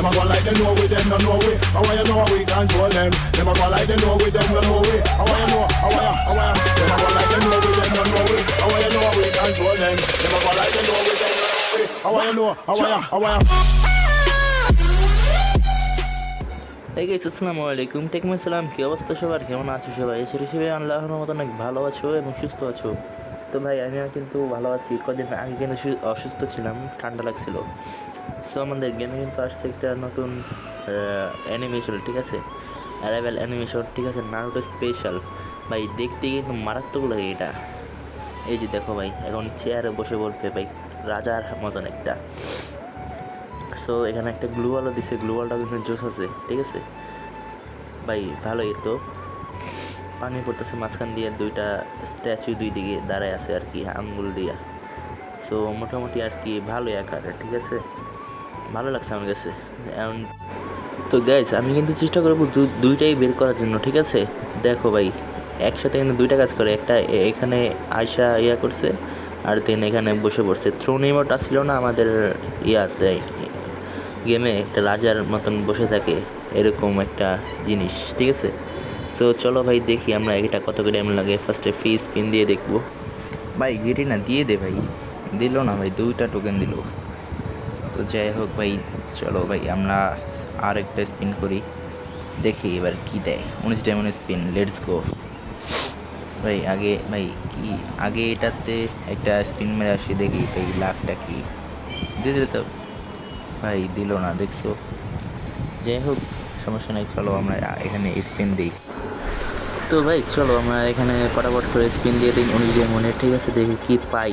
Them a go like they know we, them no know we. How you know we control them? Them a go like they know we, them no know we. How you know? How you? How you? Them a go like they know we, them no know we. How you know we control them? Them a go like they know we, them no know we. How you know? How you? How you? এই guys আসসালামু আলাইকুম টেকমে সালাম কি অবস্থা সবার কেমন আছো সবাই হিসেবে আল্লাহর মতো অনেক ভালো আছো এবং সুস্থ আছো তো ভাই, আমি কিন্তু ভালো আছি। কদিন আগে কিন্তু অসুস্থ ছিলাম, ঠান্ডা লাগছিল। সো আমাদের গেমে কিন্তু আসছে একটা নতুন অ্যানিমেশন ঠিক আছে? অ্যারাইভেল অ্যানিমেশন ঠিক আছে? নারুটো স্পেশাল ভাই, দেখতে কিন্তু মারাত্মক লাগে এটা। এই যে দেখো ভাই, এখন চেয়ারে বসে বলবে ভাই, রাজার মতন একটা। সো এখানে একটা গ্লুওয়ালও দিছে গ্লুওয়ালটা কিন্তু জোস আছে, ঠিক আছে? ভাই, ভালোই তো। পানি পড়তেছে মাঝখান দিয়ে, দুইটা স্ট্যাচু দুই দিকে দাঁড়ায় আছে আর কি, আঙ্গুল দিয়া। সো মোটামুটি আর কি ভালোই আকার, ঠিক আছে? ভালো লাগছে আমার কাছে। তো গাইস আমি কিন্তু চেষ্টা করব দুইটাই বের করার জন্য, ঠিক আছে? দেখো ভাই, একসাথে কিন্তু দুইটা কাজ করে, একটা এখানে আয়সা ইয়া করছে, আর দেন এখানে বসে পড়ছে। থ্রোন ইমোট আসছিল না আমাদের ইয়াতে গেমে একটা রাজার মতন বসে থাকে, এরকম একটা জিনিস, ঠিক আছে? সো চলো ভাই, দেখি আমরা এটা কত করে এমন লাগে। ফার্স্টে ফি স্পিন দিয়ে দেখব। ভাই গেটি না দিয়ে দে ভাই। দিল না ভাই, দুইটা টোকেন দিল। তো যাই হোক ভাই, চলো ভাই, আমরা আর একটা স্পিন করি। দেখি এবার কি দেয়। উনিশ ডায়মন্ড স্পিন লেটস গো ভাই, আগে, ভাই, কি, আগে এটাতে একটা স্পিন মেরে আসি, দেখি, ভাই লাখটা কি? দিয়ে দিলে তো। ভাই, দিল না, দেখছ? যাই হোক, সমস্যা নাই, চলো আমরা এখানে স্পিন দিই। তো ভাই, চলো আমরা এখানে ফটাফট করে স্পিন দিয়ে দিই উনিশ মনে, ঠিক আছে, দেখি কি পাই।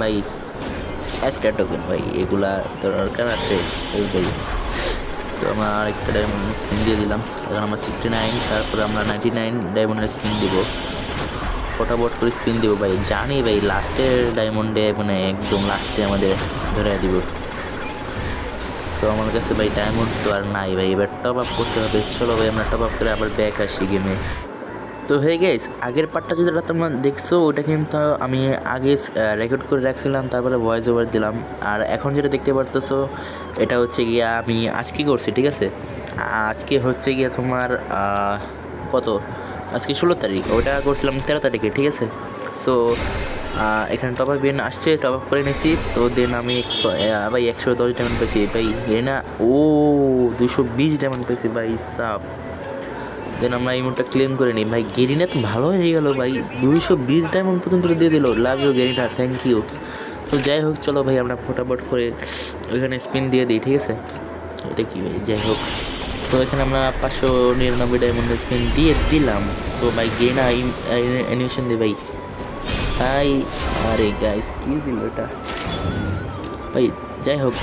ভাই, একটা টোকেন ভাই, এগুলা তো দরকার আছে ওইটাই তো আমরা আরেকটা ডায়মন্ড স্পিন দিয়ে দিলাম। এখন আমরা সিক্সটি নাইন তারপরে আমরা নাইনটি নাইন ডায়মন্ডের স্পিন দিব। ফটাফট করে স্পিন দিব ভাই, জানি ভাই লাস্টের ডায়মন্ডে মানে একদম লাস্টে আমাদের ধরে দিব। তো আমার কাছে ভাই ডায়মন্ড তো আর নাই ভাই, এবার টপ আপ করতে হবে। চলো ভাই, আমরা টপ আপ করে আবার ব্যাক আসি গেমে তো হয়ে গেছ আগের পার্টটা যেটা তোমরা দেখছ, ওটা কিন্তু আমি আগে রেকর্ড করে রাখছিলাম, তারপরে ভয়েস ওভার দিলাম। আর এখন যেটা দেখতে পারতেছো, এটা হচ্ছে গিয়া আমি আজকে করছি, ঠিক আছে? আজকে হচ্ছে গিয়া তোমার কত? আজকে ষোলো তারিখ, ওটা করছিলাম তেরো তারিখে, ঠিক আছে? সো এখানে টপ আপ বেন আসছে টপ আপ করে নিয়েছি তো দেন আমি ভাই একশো দশ ডায়মন্ড পেয়েছি ভাই এ না? ও দুশো বিশ ডায়মন্ড পেয়েছি ভাই, সাপ। দেন আমরা এই মুহূর্তে ক্লেম করে নিই। ভাই গেরিনা তো ভালো হয়ে গেল ভাই। দুইশো বিশ ডায়মন্ড পর্যন্ত দিয়ে দিল। Love you Garena thank you তো যাই হোক, চলো ভাই, আমরা ফটাফট করে ওইখানে স্পিন দিয়ে দিই, ঠিক আছে? এটা কি ভাই? যাই হোক। তো এখানে আমরা পাঁচশো নিরানব্বই ডায়মন্ডের স্পিন দিয়ে দিলাম। তো ভাই গেরিনা অ্যানিমেশন দে ভাই। ভাই আরে গাইস কি দিল এটা? ভাই, যাই হোক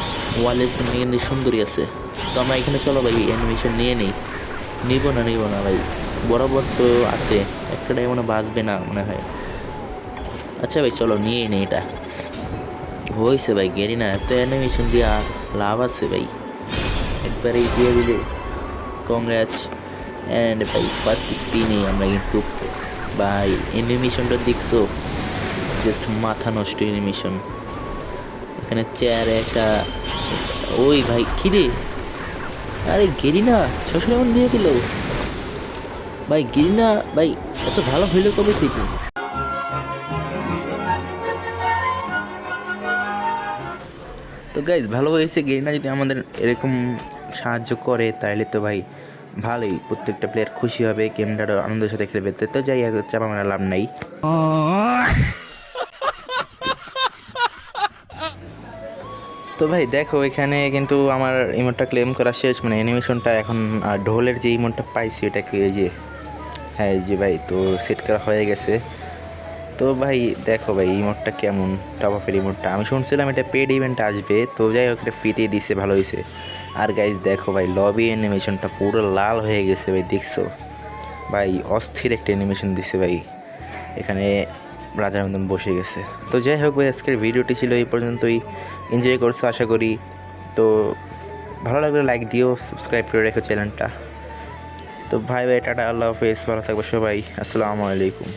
ওয়ালের স্পিন কিন্তু সুন্দরই আছে। তো আমরা এখানে চলো ভাই অ্যানিমেশন নিয়ে নিই। নিব না নিব না ভাই। বরাবর তো আছে, একটা ডায়মন্ড বাঁচবে না মনে হয়। আচ্ছা ভাই, চলো নিয়ে নে এটা। হয়েছে ভাই, গেরি না, এত অ্যানিমেশন দিয়া লাভ আছে ভাই। একবারেই দিয়ে দিলে। কংগ্রাচ অ্যান্ড ভাই ফার্স্ট স্পিনে আমরা কিন্তু ভাই অ্যানিমেশনটা দেখছ? জাস্ট মাথা নষ্ট অ্যানিমেশন এখানে চেয়ারে একটা ওই ভাই কিরে আরে গেরিনা ছশো টাকা দিয়ে দিল। ভাই গেরিনা, ভাই, এত ভালো হইল কবে থেকে? তো গাইজ ভালো হয়েছে গেরিনা যদি আমাদের এরকম সাহায্য করে তাহলে তো ভাই ভালোই। প্রত্যেকটা প্লেয়ার খুশি হবে গেমটা আনন্দের সাথে খেলবে। তো যাই চাপা মারা লাভ নাই। তো ভাই, দেখো, এখানে কিন্তু আমার ইমোটটা ক্লেম করা শেষ। মানে অ্যানিমেশনটা এখন ঢোলের যে ইমোটটা পাইছি, ওটাকে এই যে হ্যাঁ যে ভাই, তো সেট করা হয়ে গেছে। তো ভাই, দেখো ভাই ইমোটটা কেমন টপ আপের ইমোটটা আমি শুনছিলাম এটা পেড ইভেন্ট আসবে, তো যাই হোক, এটা ফ্রিতেই দিছে, ভালো হয়েছে আর গাইজ দেখো ভাই লবি অ্যানিমেশনটা পুরো লাল হয়ে গেছে ভাই, দেখছ? ভাই, অস্থির একটা অ্যানিমেশন দিছে ভাই। এখানে রাজার মতন বসে গেছে। তো যাই হোক ভাই, আজকের ভিডিওটি ছিল এই পর্যন্তই। এনজয় করছ, আশা করি। তো ভালো লাগলে লাইক দিও সাবস্ক্রাইব করে রেখো চ্যানেলটা তো ভাই ভাই টাটা, আল্লাহ হাফেজ, ভালো থাকব সবাই, আসসালামু আলাইকুম।